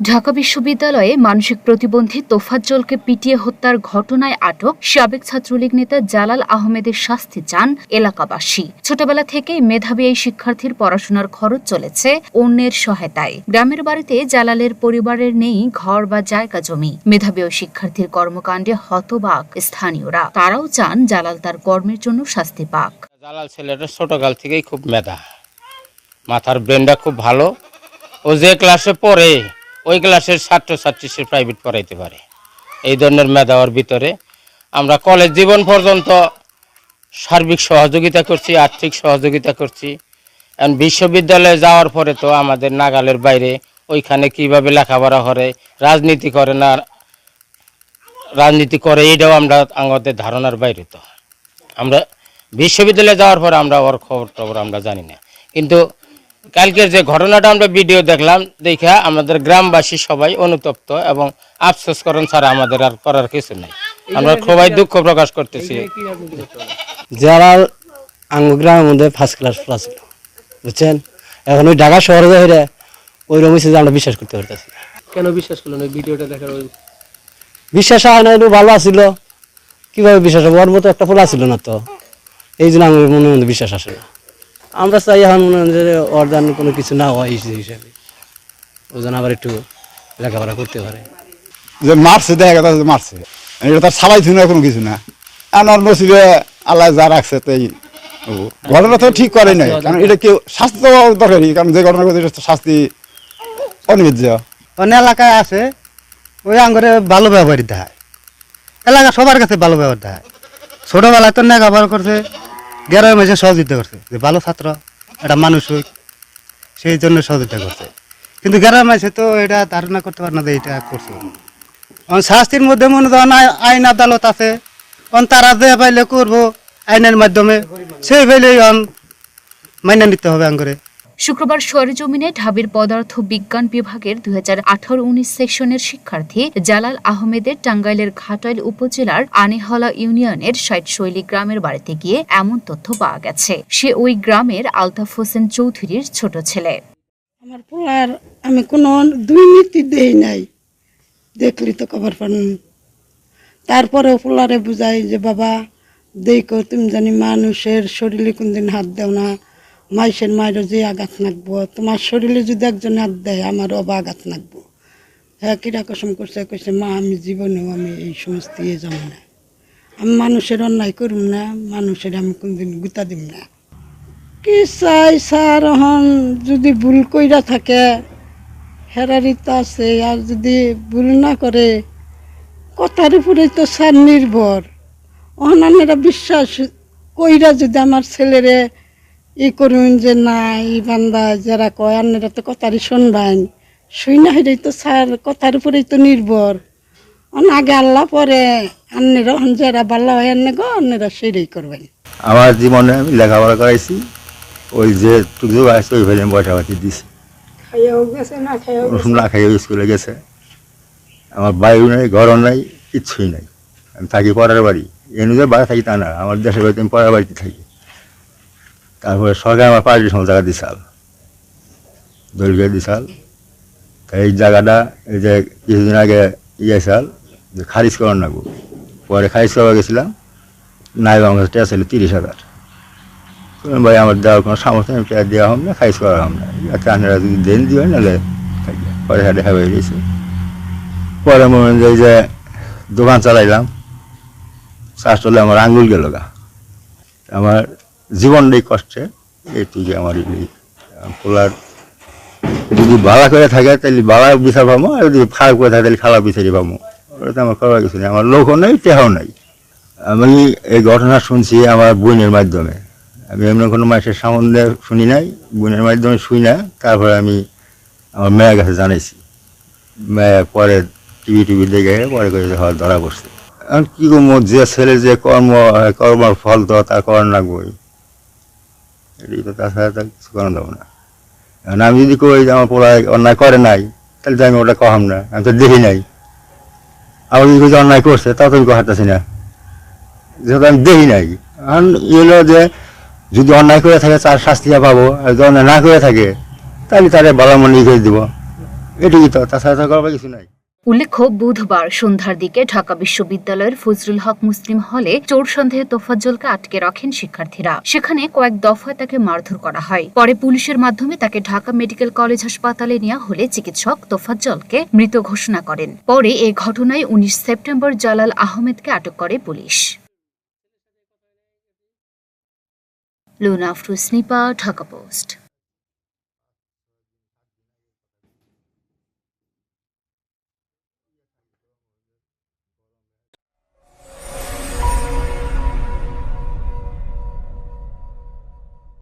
ঢাকা বিশ্ববিদ্যালয়ে মানসিক প্রতিবন্ধী তোফাজ্জলকে পিটিয়ে হত্যার ঘটনায় আটক সাবেক ছাত্রলীগ নেতা জালাল আহমেদের শাস্তি চান এলাকাবাসী। ছোটবেলা থেকেই মেধাবী এই শিক্ষার্থীর পড়াশোনার খরচ চলেছে অন্যের সহায়তায়। গ্রামের বাড়িতে জালালের পরিবারের নেই ঘর বা জায়গা জমি। মেধাবী ওই শিক্ষার্থীর কর্মকাণ্ডে হতবাক স্থানীয়রা। তারাও চান জালাল তার কর্মের জন্য শাস্তি পাক। জালাল ছেলেটা ছোটকাল থেকেই খুব মেধা। মাথার ব্রেনটা খুব ভালো। ও যে ক্লাসে পড়ে, ওই ক্লাসের ছাত্রছাত্রী সে প্রাইভেট পড়াইতে পারে। এই ধরনের মেধা ওর ভিতরে আমরা কলেজ জীবন পর্যন্ত সার্বিক সহযোগিতা করছি, আর্থিক সহযোগিতা করছি। এখন বিশ্ববিদ্যালয়ে যাওয়ার পরে তো আমাদের নাগালের বাইরে ওইখানে কীভাবে লেখাপড়া করে, রাজনীতি করে না, রাজনীতি করে, এইটাও আমরা আমাদের ধারণার বাইরে তো। আমরা বিশ্ববিদ্যালয়ে যাওয়ার পর আমরা ওর খবর টবর আমরা জানি না। কিন্তু কালকের যে ঘটনাটা আমরা ভিডিও দেখলাম দেখে আমাদের গ্রামবাসী সবাই অনুতপ্ত এবং আফসোস করেন ছাড়া আমাদের আর করার কিছু নেই। আমরা খুবই দুঃখ প্রকাশ করতেছি। যারা আঙ্গ গ্রামের মধ্যে ফার্স্ট ক্লাস প্লাস ছিল বুঝছেন? এখন ওই ঢাকা শহরে যাই ওই রকম যে আমরা বিশ্বাস করতে পারতেছি কেন বিশ্বাস করলেন? ওই ভিডিওটা দেখার ওই বিশ্বাস হয় না একটু ভালো আছিল। কীভাবে বিশ্বাস হবে? ওর মতো একটা ফোলা ছিল না তো। এই জন্য আমার মনে মধ্যে বিশ্বাস আসে না। আমরা চাই এখন মনে হয় যে যেন কোনো কিছু না হয় এই হিসাবে। ও যেন আবার একটু লেখাপড়া করতে পারে। যে মারছে দেখা গেছে যে মারছে। এটা তার সালাই না কোনো কিছু না। আর নসিবে আল্লাহ যা রাখছে তাই ঘটনা তো ঠিক করে নাই কারণ এটা কেউ শাস্তি তো দরকারই কারণ যে ঘটনা করছে এটা শাস্তি অনিবার্য। অন্য এলাকায় আছে ওই আঙ্গরে ভালো ব্যবহার দেয় এলাকা সবার কাছে ভালো ব্যবহার দেয় ছোটবেলায় তো নেগা ব্যবহার করছে গ্রামের মাঝে সহযোগিতা করছে। যে ভালো ছাত্র এটা মানুষ হোক, সেই জন্য সহযোগিতা করছে। কিন্তু গ্রামের মাঝে তো এটা ধারণা করতে পারে না যে এটা করছে। শাস্তির মধ্যে মনে হয় আইন আদালত আছে। অন তারা যে পাইলে করব আইনের মাধ্যমে, সেই ফেলেই অন মাইনে নিতে হবে আঙ্গরে। শুক্রবার সরেজমিনে ঢাবির পদার্থ বিজ্ঞান বিভাগের দুই হাজার আঠারো উনিশ সেকশনের শিক্ষার্থী জালাল আহমেদের টাঙ্গাইলের ঘাটাইল উপজেলার আনেহলা ইউনিয়নের ষাট শৈলী গ্রামের বাড়িতে গিয়ে এমন তথ্য পাওয়া গেছে। সে ওই গ্রামের আলতাফ হোসেন চৌধুরীর ছোট ছেলে। আমার পোলার, আমি কোনো দুই নীতি দেই নাই। দেখলি তো কবার পান তারপরেও পোলারে বুঝাই যে, বাবা, দেখো, তুমি জানি মানুষের শরীরে কোনদিন হাত দেও না। মাইসের মায়েরও যে আঘাত নাকবো তোমার শরীরে যদি একজন হাত দেয়, আমারও অবা আঘাত নাকবো হ্যাঁ কিরা কসম করছে, কইছে, মা, আমি জীবনেও আমি এই সমস্ত ইয়ে যাব না। আমি মানুষের অন্যায় করুম না, মানুষের আমি কোনদিন গুতা দিব না। কি চাই, স্যার, হন, যদি ভুল কইরা থাকে হেরারিত আছে, আর যদি ভুল না করে, কথার উপরেই তো স্যার নির্ভর। অনানেরা বিশ্বাস কইরা যদি আমার ছেলেরে ই করুন যে না ই বান্দা যারা কয় আন্নেরা তো কথারই শুনবেন শুই না হেরাই তো স্যার কথার উপরেই তো নির্ভর। অন আগে আল্লাহ পরে আন্নেরা হন যারা বাল্লা হয় আন্নে গো আন্নেরা সেটাই করবেন। আমার জীবনে আমি লেখাপড়া করাইছি। ওই যে টুকু আছে ওই ভেবে পয়সা পাতি দিছি। না খাইয়াও ওরকম না খাইয়ে স্কুলে গেছে। আমার বাড়িও নেই ঘরও নাই কিচ্ছুই নাই। আমি থাকি পরের বাড়ি। এনে যে বাড়ি থাকি তা না আমার দেশের বাড়িতে আমি পরের বাড়িতে থাকি। তারপরে সরকার আমার পাঁচ ডিসেম্বর জায়গা দিছাল। দৈর্ঘ্য দিছাল। তা এই জায়গাটা এই যে কিছুদিন আগে ইয়ে সাল যে খারিজ করার নাগো। পরে খারিজ করা গেছিলাম নাই আমার কাছে ছিল তিরিশ হাজার। ভাই আমার দেওয়ার কোনো সামর্থ্য নেই, আমি টেয়া দেওয়া হম না খারিজ করা হম না। আপনারা যদি দেন দিবেন নাহলে পরে হাটে হয়ে গেছে। পরে মনে হয় যে দোকান চালাইলাম চাষ চলে আমার আঙ্গুল গেল গা। আমার জীবনটাই কষ্টে। এইটুকু আমার পোলার। যদি ভাড়া করে থাকে তাহলে ভাড়া বিচার পাবো, আর যদি খারাপ করে থাকে তাহলে খারাপ বিচারি পাবো। ওটা তো আমার করার কিছু নেই, আমার লোকও নেই, টেহাও নাই। আমি এই ঘটনা শুনছি আমার বোনের মাধ্যমে। আমি এমন কোনো মানুষের সম্বন্ধে শুনি নাই, বোনের মাধ্যমে শুনি না, তারপরে আমি আমার মেয়ের কাছে জানাইছি। মেয়ে পরে টিভি টিভি দেখে পরে করে হওয়া ধরা পড়ছে। এখন কী করব যে ছেলে যে কর্ম, কর্মর ফল তো তার করার লাগবেই এটাই তো তাছাড়া তো কিছু করানো যাব না। এখন আমি যদি কই আমার পোলা অন্যায় করে নাই, তাহলে তো আমি ওটা কহাম না, আমি তো দেখি নাই। আবার যদি যে অন্যায় করছে, তাও তো আমি কহাতেছি না। যেহেতু আমি দেখি নাই, এখন এলো যে যদি অন্যায় করে থাকে, তার শাস্তি পাবো, আর যদি অন্যায় না করে থাকে, তাহলে তারে ভালো মনে করে দিব। এটুকুই তো, তাছাড়া তো করবার কিছু নাই। উল্লেখ্য, বুধবার সন্ধ্যার দিকে ঢাকা বিশ্ববিদ্যালয়ের ফজলুল হক মুসলিম হলে চোর সন্দেহে তোফাজ্জলকে আটকে রাখেন শিক্ষার্থীরা। সেখানে কয়েক দফায় তাকে মারধর করা হয়। পরে পুলিশের মাধ্যমে তাকে ঢাকা মেডিকেল কলেজ হাসপাতালে নেওয়া হলে চিকিৎসক তোফাজ্জলকে মৃত ঘোষণা করেন। পরে এ ঘটনায় উনিশ সেপ্টেম্বর জালাল আহমেদকে আটক করে পুলিশ। Luna Dhaka post.